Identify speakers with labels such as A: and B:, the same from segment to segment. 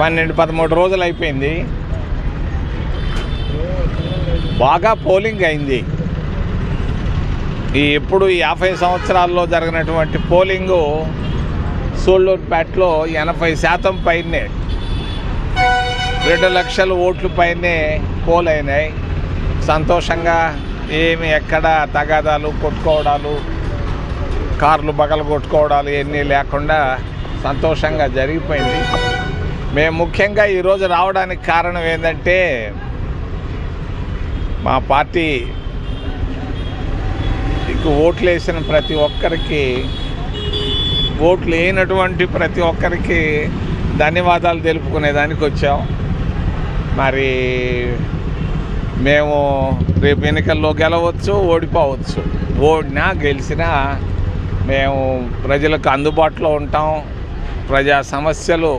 A: పన్నెండు పదమూడు రోజులు అయిపోయింది. బాగా పోలింగ్ అయింది. ఈ ఎప్పుడు యాభై సంవత్సరాల్లో జరిగినటువంటి పోలింగు సూళ్ళూరుపేటలో ఎనభై శాతం పైనే రెండు లక్షల ఓట్లు పైనే పోల్ అయినాయి సంతోషంగా ఏమి ఎక్కడ తగాదాలు కొట్టుకోవడాలు కార్లు బగలు కొట్టుకోవడాలు ఇవన్నీ లేకుండా సంతోషంగా జరిగిపోయింది. మేము ముఖ్యంగా ఈరోజు రావడానికి కారణం ఏంటంటే మా పార్టీ ఇక ఓట్లు వేసిన ప్రతి ఒక్కరికి ఓట్లు వేయనటువంటి ప్రతి ఒక్కరికి ధన్యవాదాలు తెలుపుకునేదానికి వచ్చాం. మరి మేము రేపు ఎన్నికల్లో గెలవచ్చు ఓడిపోవచ్చు. ఓడినా గెలిచినా మేము ప్రజలకు అందుబాటులో ఉంటాం. ప్రజా సమస్యలు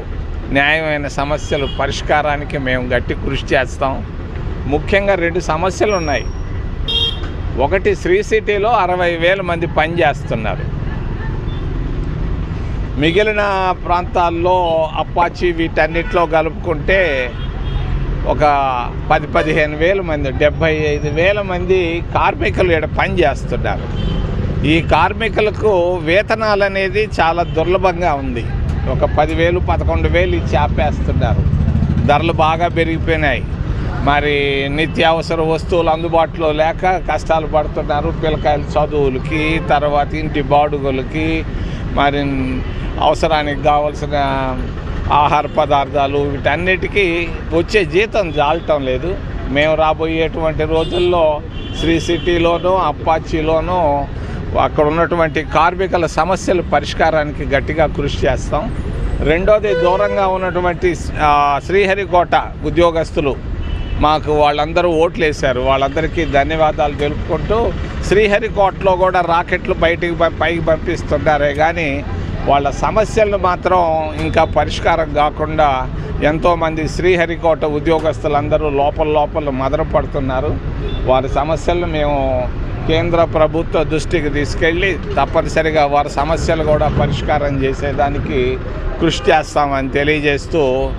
A: న్యాయమైన సమస్యలు పరిష్కారానికి మేము గట్టి కృషి చేస్తాం. ముఖ్యంగా రెండు సమస్యలు ఉన్నాయి ఒకటి శ్రీ సిటీలో అరవై వేల మంది పనిచేస్తున్నారు మిగిలిన ప్రాంతాల్లో అప్పాచి వీటన్నిటిలో కలుపుకుంటే ఒక పది పదిహేను వేల మంది డెబ్భై ఐదు వేల మంది కార్మికులు ఇక్కడ పనిచేస్తున్నారు ఈ కార్మికులకు వేతనాలు అనేది చాలా దుర్లభంగా ఉంది. ఒక పదివేలు పదకొండు వేలు ఇచ్చి ఆపేస్తున్నారు. ధరలు బాగా పెరిగిపోయినాయి. మరి నిత్యావసర వస్తువులు అందుబాటులో లేక కష్టాలు పడుతున్నారు. పిల్లకాయల చదువులకి తర్వాత ఇంటి బాడుగులకి మరి అవసరానికి కావాల్సిన ఆహార పదార్థాలు వీటన్నిటికీ వచ్చే జీతం జాలటం లేదు. మేము రాబోయేటువంటి రోజుల్లో శ్రీ సిటీలోనూ అప్పాచిలోనూ అక్కడ ఉన్నటువంటి కార్మికుల సమస్యల పరిష్కారానికి గట్టిగా కృషి చేస్తాం. రెండోది దూరంగా ఉన్నటువంటి శ్రీహరికోట ఉద్యోగస్తులు మాకు వాళ్ళందరూ ఓట్లు వేశారు వాళ్ళందరికీ ధన్యవాదాలు తెలుపుకుంటూ శ్రీహరికోటలో కూడా రాకెట్లు బయటికి పైకి పంపిస్తున్నారే కానీ వాళ్ళ సమస్యలను మాత్రం ఇంకా పరిష్కారం కాకుండా ఎంతోమంది శ్రీహరికోట ఉద్యోగస్తులందరూ లోపల లోపల మదన పడుతున్నారు. వారి సమస్యలను మేము కేంద్ర ప్రభుత్వ దృష్టికి తీసుకెళ్ళి తప్పనిసరిగా వారి సమస్యలు కూడా పరిష్కారం చేసేదానికి కృషి చేస్తామని తెలియజేస్తూ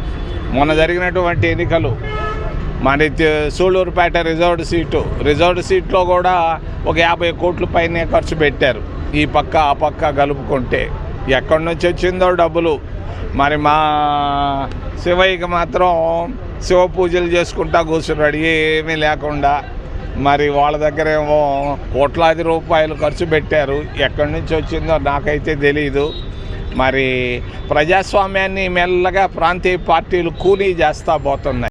A: మొన్న జరిగినటువంటి ఎన్నికలు. మన సూళ్ళూరుపేట రిజర్వ్డ్ సీటు. రిజర్వ్డ్ సీట్లో కూడా ఒక యాభై కోట్ల పైనే ఖర్చు పెట్టారు. ఈ పక్క ఆ పక్క కలుపుకుంటే ఎక్కడి నుంచి వచ్చిందో డబ్బులు. మరి మా శివయ్యకి మాత్రం శివ పూజలు చేసుకుంటా కూర్చున్నాడు. ఏమీ లేకుండా మరి వాళ్ళ దగ్గర ఏమో కోట్లాది రూపాయలు ఖర్చు పెట్టారు. ఎక్కడి నుంచి వచ్చిందో నాకైతే తెలియదు మరి ప్రజాస్వామ్యాన్ని మెల్లగా ప్రాంతీయ పార్టీలు కూలీ చేస్తూ పోతున్నాయి.